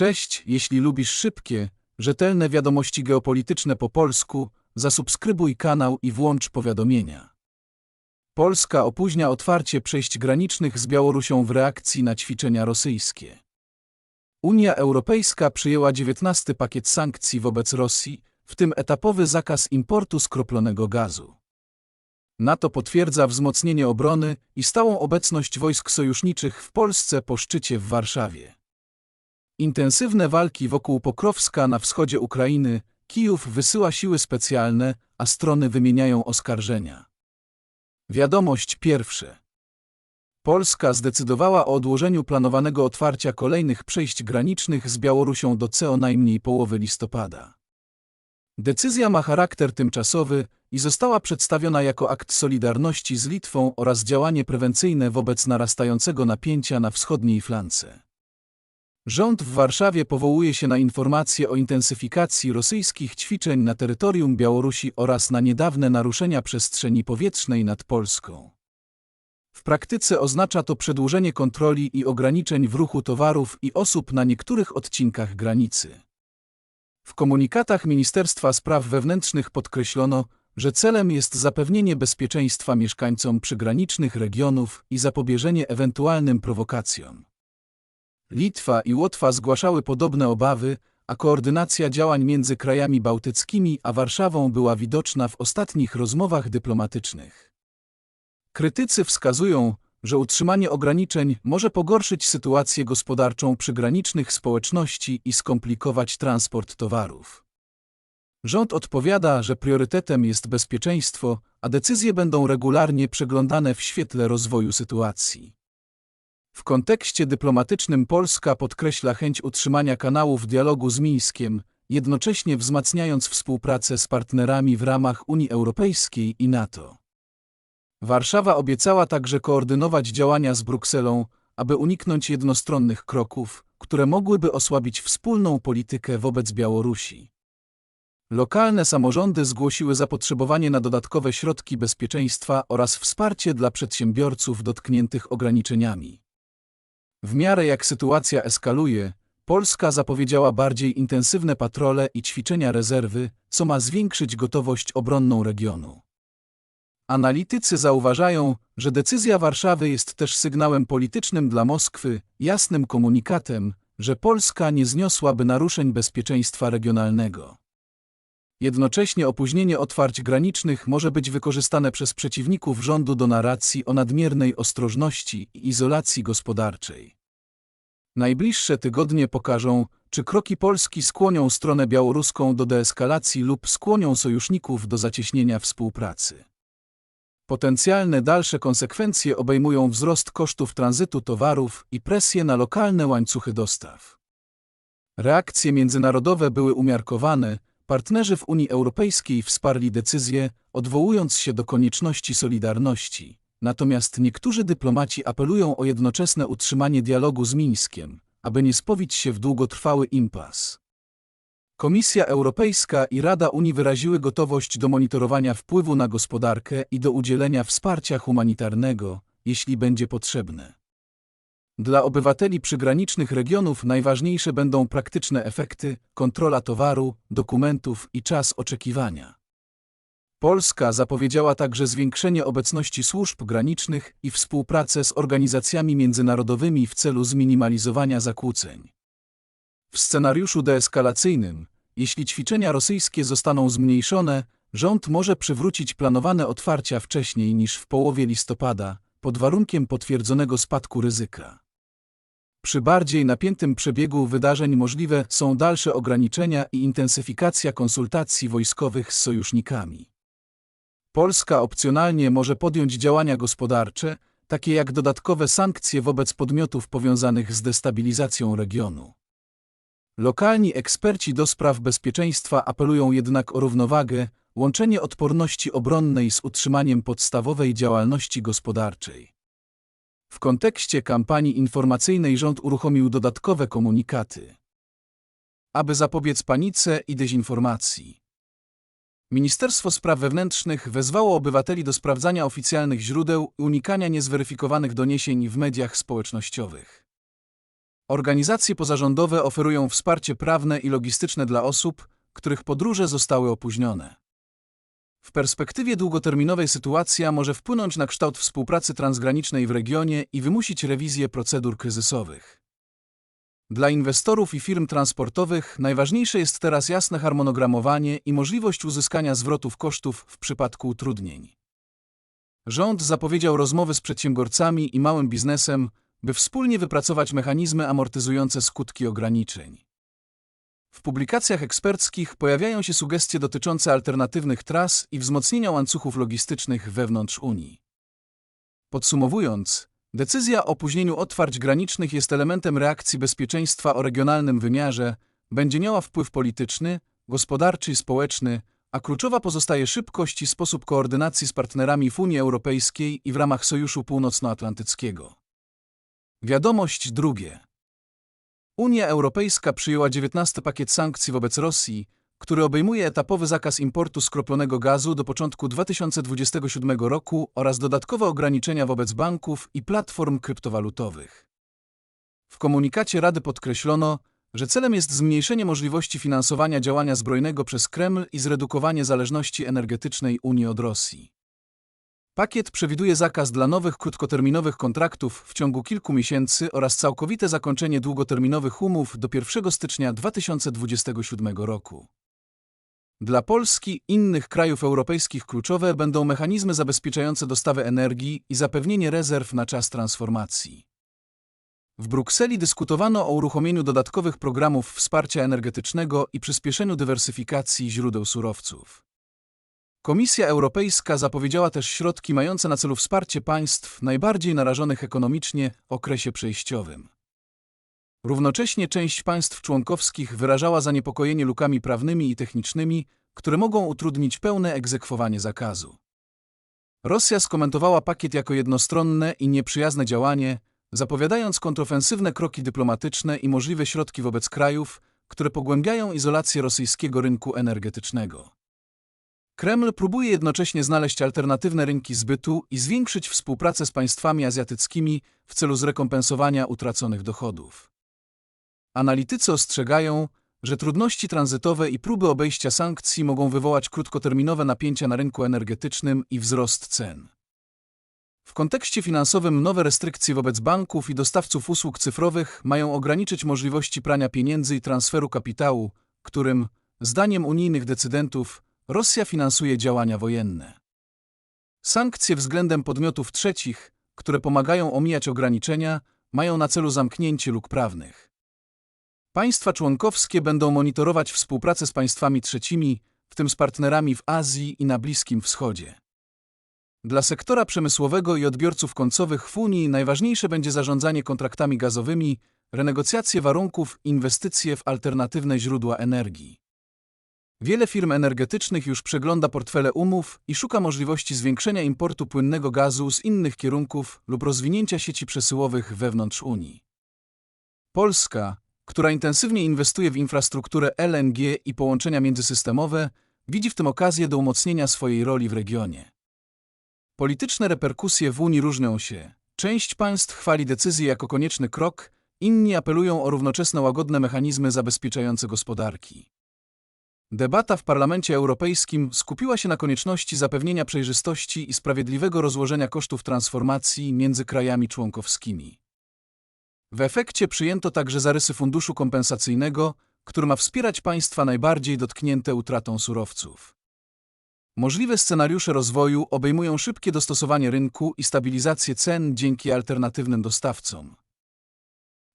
Cześć, jeśli lubisz szybkie, rzetelne wiadomości geopolityczne po polsku, zasubskrybuj kanał i włącz powiadomienia. Polska opóźnia otwarcie przejść granicznych z Białorusią w reakcji na ćwiczenia rosyjskie. Unia Europejska przyjęła 19 pakiet sankcji wobec Rosji, w tym etapowy zakaz importu skroplonego gazu. NATO potwierdza wzmocnienie obrony i stałą obecność wojsk sojuszniczych w Polsce po szczycie w Warszawie. Intensywne walki wokół Pokrowska na wschodzie Ukrainy, Kijów wysyła siły specjalne, a strony wymieniają oskarżenia. Wiadomość pierwsze. Polska zdecydowała o odłożeniu planowanego otwarcia kolejnych przejść granicznych z Białorusią do CO najmniej połowy listopada. Decyzja ma charakter tymczasowy i została przedstawiona jako akt solidarności z Litwą oraz działanie prewencyjne wobec narastającego napięcia na wschodniej flance. Rząd w Warszawie powołuje się na informacje o intensyfikacji rosyjskich ćwiczeń na terytorium Białorusi oraz na niedawne naruszenia przestrzeni powietrznej nad Polską. W praktyce oznacza to przedłużenie kontroli i ograniczeń w ruchu towarów i osób na niektórych odcinkach granicy. W komunikatach Ministerstwa Spraw Wewnętrznych podkreślono, że celem jest zapewnienie bezpieczeństwa mieszkańcom przygranicznych regionów i zapobieżenie ewentualnym prowokacjom. Litwa i Łotwa zgłaszały podobne obawy, a koordynacja działań między krajami bałtyckimi a Warszawą była widoczna w ostatnich rozmowach dyplomatycznych. Krytycy wskazują, że utrzymanie ograniczeń może pogorszyć sytuację gospodarczą przygranicznych społeczności i skomplikować transport towarów. Rząd odpowiada, że priorytetem jest bezpieczeństwo, a decyzje będą regularnie przeglądane w świetle rozwoju sytuacji. W kontekście dyplomatycznym Polska podkreśla chęć utrzymania kanałów dialogu z Mińskiem, jednocześnie wzmacniając współpracę z partnerami w ramach Unii Europejskiej i NATO. Warszawa obiecała także koordynować działania z Brukselą, aby uniknąć jednostronnych kroków, które mogłyby osłabić wspólną politykę wobec Białorusi. Lokalne samorządy zgłosiły zapotrzebowanie na dodatkowe środki bezpieczeństwa oraz wsparcie dla przedsiębiorców dotkniętych ograniczeniami. W miarę jak sytuacja eskaluje, Polska zapowiedziała bardziej intensywne patrole i ćwiczenia rezerwy, co ma zwiększyć gotowość obronną regionu. Analitycy zauważają, że decyzja Warszawy jest też sygnałem politycznym dla Moskwy, jasnym komunikatem, że Polska nie zniosłaby naruszeń bezpieczeństwa regionalnego. Jednocześnie opóźnienie otwarć granicznych może być wykorzystane przez przeciwników rządu do narracji o nadmiernej ostrożności i izolacji gospodarczej. Najbliższe tygodnie pokażą, czy kroki Polski skłonią stronę białoruską do deeskalacji lub skłonią sojuszników do zacieśnienia współpracy. Potencjalne dalsze konsekwencje obejmują wzrost kosztów tranzytu towarów i presję na lokalne łańcuchy dostaw. Reakcje międzynarodowe były umiarkowane, partnerzy w Unii Europejskiej wsparli decyzję, odwołując się do konieczności solidarności. Natomiast niektórzy dyplomaci apelują o jednoczesne utrzymanie dialogu z Mińskiem, aby nie spowić się w długotrwały impas. Komisja Europejska i Rada Unii wyraziły gotowość do monitorowania wpływu na gospodarkę i do udzielenia wsparcia humanitarnego, jeśli będzie potrzebne. Dla obywateli przygranicznych regionów najważniejsze będą praktyczne efekty, kontrola towaru, dokumentów i czas oczekiwania. Polska zapowiedziała także zwiększenie obecności służb granicznych i współpracę z organizacjami międzynarodowymi w celu zminimalizowania zakłóceń. W scenariuszu deeskalacyjnym, jeśli ćwiczenia rosyjskie zostaną zmniejszone, rząd może przywrócić planowane otwarcia wcześniej niż w połowie listopada, pod warunkiem potwierdzonego spadku ryzyka. Przy bardziej napiętym przebiegu wydarzeń możliwe są dalsze ograniczenia i intensyfikacja konsultacji wojskowych z sojusznikami. Polska opcjonalnie może podjąć działania gospodarcze, takie jak dodatkowe sankcje wobec podmiotów powiązanych z destabilizacją regionu. Lokalni eksperci do spraw bezpieczeństwa apelują jednak o równowagę, łączenie odporności obronnej z utrzymaniem podstawowej działalności gospodarczej. W kontekście kampanii informacyjnej rząd uruchomił dodatkowe komunikaty. Aby zapobiec panice i dezinformacji. Ministerstwo Spraw Wewnętrznych wezwało obywateli do sprawdzania oficjalnych źródeł i unikania niezweryfikowanych doniesień w mediach społecznościowych. Organizacje pozarządowe oferują wsparcie prawne i logistyczne dla osób, których podróże zostały opóźnione. W perspektywie długoterminowej sytuacja może wpłynąć na kształt współpracy transgranicznej w regionie i wymusić rewizję procedur kryzysowych. Dla inwestorów i firm transportowych najważniejsze jest teraz jasne harmonogramowanie i możliwość uzyskania zwrotów kosztów w przypadku utrudnień. Rząd zapowiedział rozmowy z przedsiębiorcami i małym biznesem, by wspólnie wypracować mechanizmy amortyzujące skutki ograniczeń. W publikacjach eksperckich pojawiają się sugestie dotyczące alternatywnych tras i wzmocnienia łańcuchów logistycznych wewnątrz Unii. Podsumowując, decyzja o opóźnieniu otwarć granicznych jest elementem reakcji bezpieczeństwa o regionalnym wymiarze, będzie miała wpływ polityczny, gospodarczy i społeczny, a kluczowa pozostaje szybkość i sposób koordynacji z partnerami w Unii Europejskiej i w ramach Sojuszu Północnoatlantyckiego. Wiadomość drugie. Unia Europejska przyjęła 19 pakiet sankcji wobec Rosji, który obejmuje etapowy zakaz importu skroplonego gazu do początku 2027 roku oraz dodatkowe ograniczenia wobec banków i platform kryptowalutowych. W komunikacie Rady podkreślono, że celem jest zmniejszenie możliwości finansowania działania zbrojnego przez Kreml i zredukowanie zależności energetycznej Unii od Rosji. Pakiet przewiduje zakaz dla nowych krótkoterminowych kontraktów w ciągu kilku miesięcy oraz całkowite zakończenie długoterminowych umów do 1 stycznia 2027 roku. Dla Polski i innych krajów europejskich kluczowe będą mechanizmy zabezpieczające dostawę energii i zapewnienie rezerw na czas transformacji. W Brukseli dyskutowano o uruchomieniu dodatkowych programów wsparcia energetycznego i przyspieszeniu dywersyfikacji źródeł surowców. Komisja Europejska zapowiedziała też środki mające na celu wsparcie państw najbardziej narażonych ekonomicznie okresie przejściowym. Równocześnie część państw członkowskich wyrażała zaniepokojenie lukami prawnymi i technicznymi, które mogą utrudnić pełne egzekwowanie zakazu. Rosja skomentowała pakiet jako jednostronne i nieprzyjazne działanie, zapowiadając kontrofensywne kroki dyplomatyczne i możliwe środki wobec krajów, które pogłębiają izolację rosyjskiego rynku energetycznego. Kreml próbuje jednocześnie znaleźć alternatywne rynki zbytu i zwiększyć współpracę z państwami azjatyckimi w celu zrekompensowania utraconych dochodów. Analitycy ostrzegają, że trudności tranzytowe i próby obejścia sankcji mogą wywołać krótkoterminowe napięcia na rynku energetycznym i wzrost cen. W kontekście finansowym nowe restrykcje wobec banków i dostawców usług cyfrowych mają ograniczyć możliwości prania pieniędzy i transferu kapitału, którym, zdaniem unijnych decydentów, Rosja finansuje działania wojenne. Sankcje względem podmiotów trzecich, które pomagają omijać ograniczenia, mają na celu zamknięcie luk prawnych. Państwa członkowskie będą monitorować współpracę z państwami trzecimi, w tym z partnerami w Azji i na Bliskim Wschodzie. Dla sektora przemysłowego i odbiorców końcowych w Unii najważniejsze będzie zarządzanie kontraktami gazowymi, renegocjacje warunków, inwestycje w alternatywne źródła energii. Wiele firm energetycznych już przegląda portfele umów i szuka możliwości zwiększenia importu płynnego gazu z innych kierunków lub rozwinięcia sieci przesyłowych wewnątrz Unii. Polska, która intensywnie inwestuje w infrastrukturę LNG i połączenia międzysystemowe, widzi w tym okazję do umocnienia swojej roli w regionie. Polityczne reperkusje w Unii różnią się. Część państw chwali decyzję jako konieczny krok, inni apelują o równoczesne łagodne mechanizmy zabezpieczające gospodarki. Debata w Parlamencie Europejskim skupiła się na konieczności zapewnienia przejrzystości i sprawiedliwego rozłożenia kosztów transformacji między krajami członkowskimi. W efekcie przyjęto także zarysy funduszu kompensacyjnego, który ma wspierać państwa najbardziej dotknięte utratą surowców. Możliwe scenariusze rozwoju obejmują szybkie dostosowanie rynku i stabilizację cen dzięki alternatywnym dostawcom.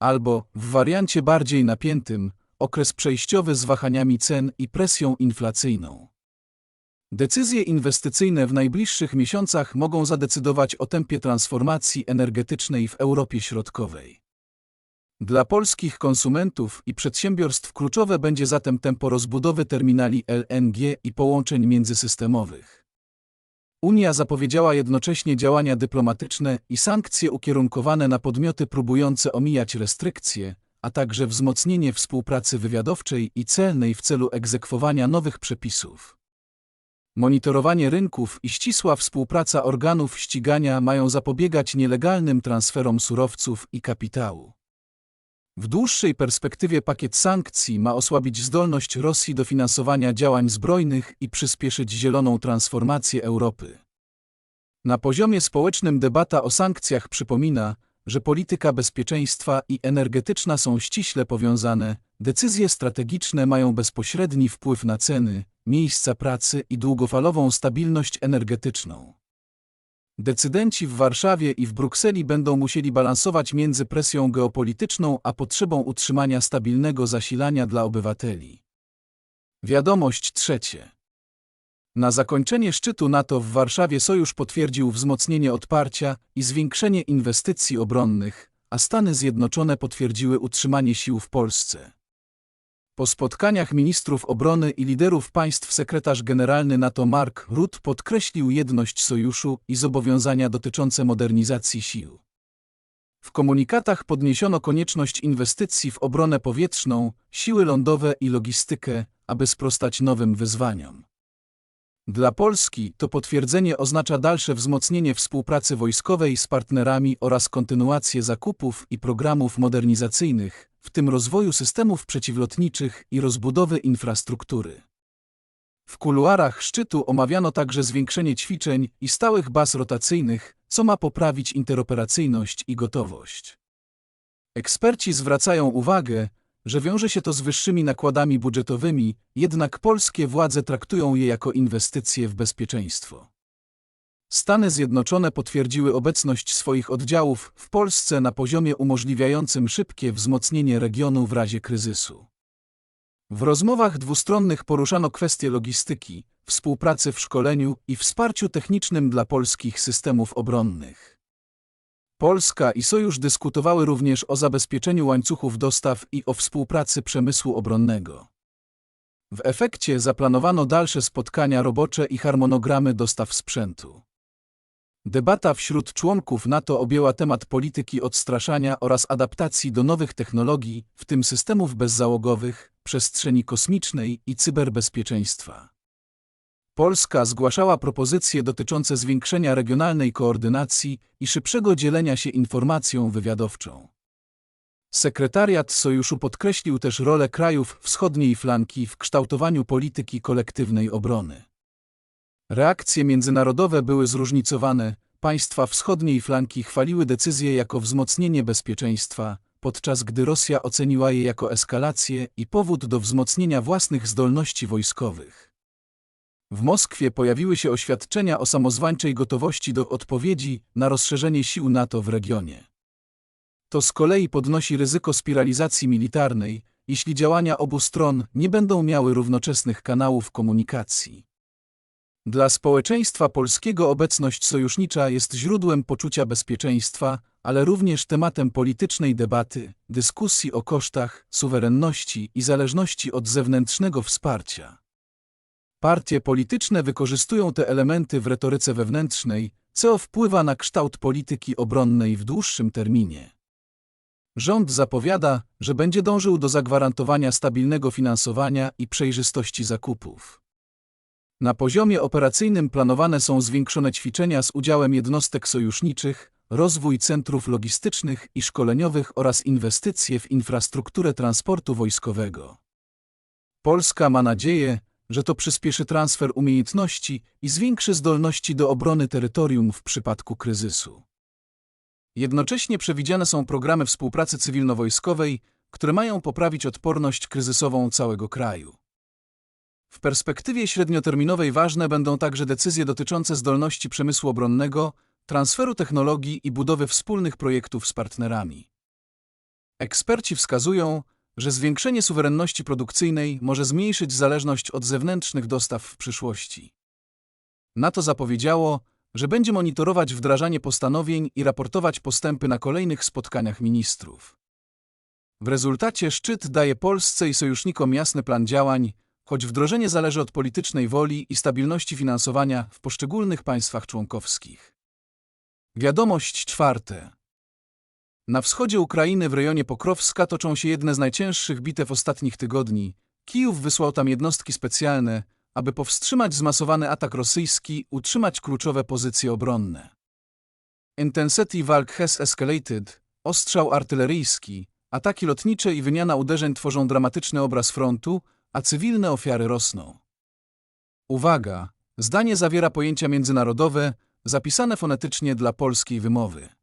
Albo, w wariancie bardziej napiętym, okres przejściowy z wahaniami cen i presją inflacyjną. Decyzje inwestycyjne w najbliższych miesiącach mogą zadecydować o tempie transformacji energetycznej w Europie Środkowej. Dla polskich konsumentów i przedsiębiorstw kluczowe będzie zatem tempo rozbudowy terminali LNG i połączeń międzysystemowych. Unia zapowiedziała jednocześnie działania dyplomatyczne i sankcje ukierunkowane na podmioty próbujące omijać restrykcje, a także wzmocnienie współpracy wywiadowczej i celnej w celu egzekwowania nowych przepisów. Monitorowanie rynków i ścisła współpraca organów ścigania mają zapobiegać nielegalnym transferom surowców i kapitału. W dłuższej perspektywie pakiet sankcji ma osłabić zdolność Rosji do finansowania działań zbrojnych i przyspieszyć zieloną transformację Europy. Na poziomie społecznym debata o sankcjach przypomina, że polityka bezpieczeństwa i energetyczna są ściśle powiązane, decyzje strategiczne mają bezpośredni wpływ na ceny, miejsca pracy i długofalową stabilność energetyczną. Decydenci w Warszawie i w Brukseli będą musieli balansować między presją geopolityczną a potrzebą utrzymania stabilnego zasilania dla obywateli. Wiadomość trzecie. Na zakończenie szczytu NATO w Warszawie sojusz potwierdził wzmocnienie odparcia i zwiększenie inwestycji obronnych, a Stany Zjednoczone potwierdziły utrzymanie sił w Polsce. Po spotkaniach ministrów obrony i liderów państw sekretarz generalny NATO Mark Rutte podkreślił jedność sojuszu i zobowiązania dotyczące modernizacji sił. W komunikatach podniesiono konieczność inwestycji w obronę powietrzną, siły lądowe i logistykę, aby sprostać nowym wyzwaniom. Dla Polski to potwierdzenie oznacza dalsze wzmocnienie współpracy wojskowej z partnerami oraz kontynuację zakupów i programów modernizacyjnych, w tym rozwoju systemów przeciwlotniczych i rozbudowy infrastruktury. W kuluarach szczytu omawiano także zwiększenie ćwiczeń i stałych baz rotacyjnych, co ma poprawić interoperacyjność i gotowość. Eksperci zwracają uwagę, że wiąże się to z wyższymi nakładami budżetowymi, jednak polskie władze traktują je jako inwestycje w bezpieczeństwo. Stany Zjednoczone potwierdziły obecność swoich oddziałów w Polsce na poziomie umożliwiającym szybkie wzmocnienie regionu w razie kryzysu. W rozmowach dwustronnych poruszano kwestie logistyki, współpracy w szkoleniu i wsparciu technicznym dla polskich systemów obronnych. Polska i Sojusz dyskutowały również o zabezpieczeniu łańcuchów dostaw i o współpracy przemysłu obronnego. W efekcie zaplanowano dalsze spotkania robocze i harmonogramy dostaw sprzętu. Debata wśród członków NATO objęła temat polityki odstraszania oraz adaptacji do nowych technologii, w tym systemów bezzałogowych, przestrzeni kosmicznej i cyberbezpieczeństwa. Polska zgłaszała propozycje dotyczące zwiększenia regionalnej koordynacji i szybszego dzielenia się informacją wywiadowczą. Sekretariat Sojuszu podkreślił też rolę krajów wschodniej flanki w kształtowaniu polityki kolektywnej obrony. Reakcje międzynarodowe były zróżnicowane, państwa wschodniej flanki chwaliły decyzję jako wzmocnienie bezpieczeństwa, podczas gdy Rosja oceniła je jako eskalację i powód do wzmocnienia własnych zdolności wojskowych. W Moskwie pojawiły się oświadczenia o samozwańczej gotowości do odpowiedzi na rozszerzenie sił NATO w regionie. To z kolei podnosi ryzyko spiralizacji militarnej, jeśli działania obu stron nie będą miały równoczesnych kanałów komunikacji. Dla społeczeństwa polskiego obecność sojusznicza jest źródłem poczucia bezpieczeństwa, ale również tematem politycznej debaty, dyskusji o kosztach, suwerenności i zależności od zewnętrznego wsparcia. Partie polityczne wykorzystują te elementy w retoryce wewnętrznej, co wpływa na kształt polityki obronnej w dłuższym terminie. Rząd zapowiada, że będzie dążył do zagwarantowania stabilnego finansowania i przejrzystości zakupów. Na poziomie operacyjnym planowane są zwiększone ćwiczenia z udziałem jednostek sojuszniczych, rozwój centrów logistycznych i szkoleniowych oraz inwestycje w infrastrukturę transportu wojskowego. Polska ma nadzieję, że to przyspieszy transfer umiejętności i zwiększy zdolności do obrony terytorium w przypadku kryzysu. Jednocześnie przewidziane są programy współpracy cywilno-wojskowej, które mają poprawić odporność kryzysową całego kraju. W perspektywie średnioterminowej ważne będą także decyzje dotyczące zdolności przemysłu obronnego, transferu technologii i budowy wspólnych projektów z partnerami. Eksperci wskazują, że zwiększenie suwerenności produkcyjnej może zmniejszyć zależność od zewnętrznych dostaw w przyszłości. NATO zapowiedziało, że będzie monitorować wdrażanie postanowień i raportować postępy na kolejnych spotkaniach ministrów. W rezultacie szczyt daje Polsce i sojusznikom jasny plan działań, choć wdrożenie zależy od politycznej woli i stabilności finansowania w poszczególnych państwach członkowskich. Wiadomość czwarte. Na wschodzie Ukrainy w rejonie Pokrowska toczą się jedne z najcięższych bitew ostatnich tygodni. Kijów wysłał tam jednostki specjalne, aby powstrzymać zmasowany atak rosyjski, utrzymać kluczowe pozycje obronne. Intensity walk has escalated, ostrzał artyleryjski, ataki lotnicze i wymiana uderzeń tworzą dramatyczny obraz frontu, a cywilne ofiary rosną. Uwaga! Zdanie zawiera pojęcia międzynarodowe, zapisane fonetycznie dla polskiej wymowy.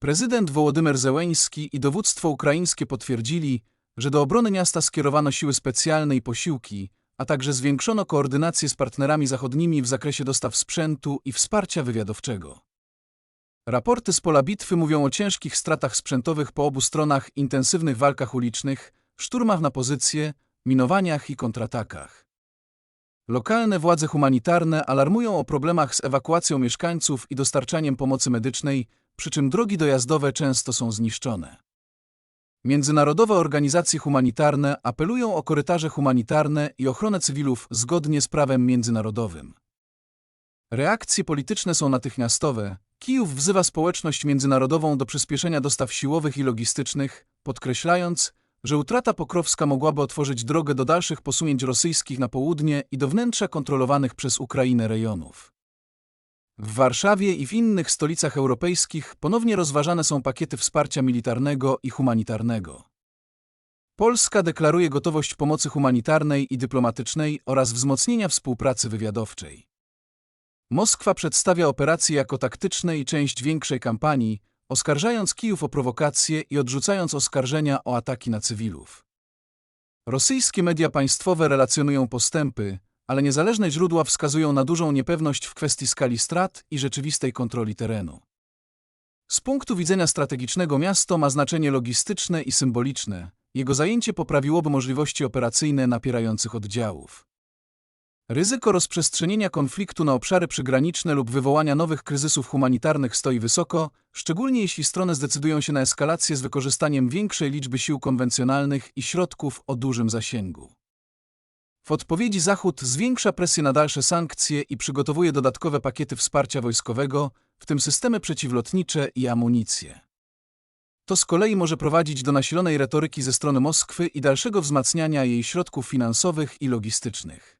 Prezydent Wołodymyr Zełeński i dowództwo ukraińskie potwierdzili, że do obrony miasta skierowano siły specjalne i posiłki, a także zwiększono koordynację z partnerami zachodnimi w zakresie dostaw sprzętu i wsparcia wywiadowczego. Raporty z pola bitwy mówią o ciężkich stratach sprzętowych po obu stronach, intensywnych walkach ulicznych, szturmach na pozycje, minowaniach i kontratakach. Lokalne władze humanitarne alarmują o problemach z ewakuacją mieszkańców i dostarczaniem pomocy medycznej, przy czym drogi dojazdowe często są zniszczone. Międzynarodowe organizacje humanitarne apelują o korytarze humanitarne i ochronę cywilów zgodnie z prawem międzynarodowym. Reakcje polityczne są natychmiastowe. Kijów wzywa społeczność międzynarodową do przyspieszenia dostaw siłowych i logistycznych, podkreślając, że utrata pokrowska mogłaby otworzyć drogę do dalszych posunięć rosyjskich na południe i do wnętrza kontrolowanych przez Ukrainę rejonów. W Warszawie i w innych stolicach europejskich ponownie rozważane są pakiety wsparcia militarnego i humanitarnego. Polska deklaruje gotowość pomocy humanitarnej i dyplomatycznej oraz wzmocnienia współpracy wywiadowczej. Moskwa przedstawia operacje jako taktyczne i część większej kampanii, oskarżając Kijów o prowokacje i odrzucając oskarżenia o ataki na cywilów. Rosyjskie media państwowe relacjonują postępy, ale niezależne źródła wskazują na dużą niepewność w kwestii skali strat i rzeczywistej kontroli terenu. Z punktu widzenia strategicznego miasto ma znaczenie logistyczne i symboliczne. Jego zajęcie poprawiłoby możliwości operacyjne napierających oddziałów. Ryzyko rozprzestrzenienia konfliktu na obszary przygraniczne lub wywołania nowych kryzysów humanitarnych stoi wysoko, szczególnie jeśli strony zdecydują się na eskalację z wykorzystaniem większej liczby sił konwencjonalnych i środków o dużym zasięgu. W odpowiedzi Zachód zwiększa presję na dalsze sankcje i przygotowuje dodatkowe pakiety wsparcia wojskowego, w tym systemy przeciwlotnicze i amunicję. To z kolei może prowadzić do nasilonej retoryki ze strony Moskwy i dalszego wzmacniania jej środków finansowych i logistycznych.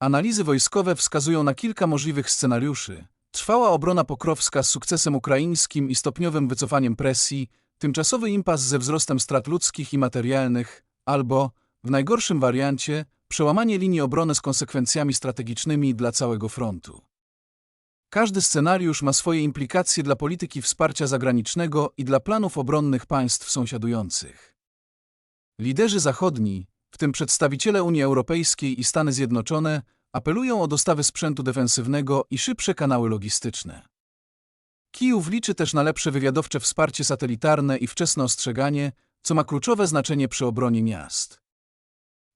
Analizy wojskowe wskazują na kilka możliwych scenariuszy. Trwała obrona pokrowska z sukcesem ukraińskim i stopniowym wycofaniem presji, tymczasowy impas ze wzrostem strat ludzkich i materialnych, albo, w najgorszym wariancie, przełamanie linii obrony z konsekwencjami strategicznymi dla całego frontu. Każdy scenariusz ma swoje implikacje dla polityki wsparcia zagranicznego i dla planów obronnych państw sąsiadujących. Liderzy zachodni, w tym przedstawiciele Unii Europejskiej i Stany Zjednoczone, apelują o dostawy sprzętu defensywnego i szybsze kanały logistyczne. Kijów liczy też na lepsze wywiadowcze wsparcie satelitarne i wczesne ostrzeganie, co ma kluczowe znaczenie przy obronie miast.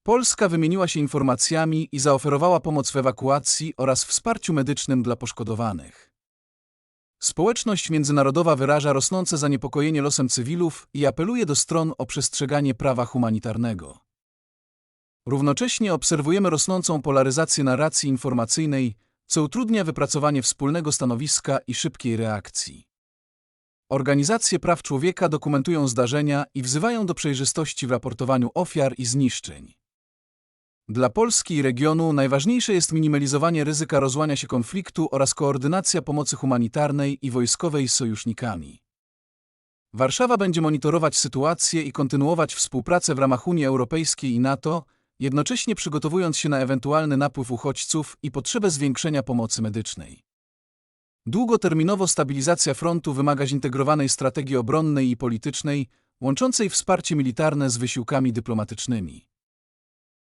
Polska wymieniła się informacjami i zaoferowała pomoc w ewakuacji oraz wsparciu medycznym dla poszkodowanych. Społeczność międzynarodowa wyraża rosnące zaniepokojenie losem cywilów i apeluje do stron o przestrzeganie prawa humanitarnego. Równocześnie obserwujemy rosnącą polaryzację narracji informacyjnej, co utrudnia wypracowanie wspólnego stanowiska i szybkiej reakcji. Organizacje praw człowieka dokumentują zdarzenia i wzywają do przejrzystości w raportowaniu ofiar i zniszczeń. Dla Polski i regionu najważniejsze jest minimalizowanie ryzyka rozłania się konfliktu oraz koordynacja pomocy humanitarnej i wojskowej z sojusznikami. Warszawa będzie monitorować sytuację i kontynuować współpracę w ramach Unii Europejskiej i NATO, jednocześnie przygotowując się na ewentualny napływ uchodźców i potrzebę zwiększenia pomocy medycznej. Długoterminowo stabilizacja frontu wymaga zintegrowanej strategii obronnej i politycznej, łączącej wsparcie militarne z wysiłkami dyplomatycznymi.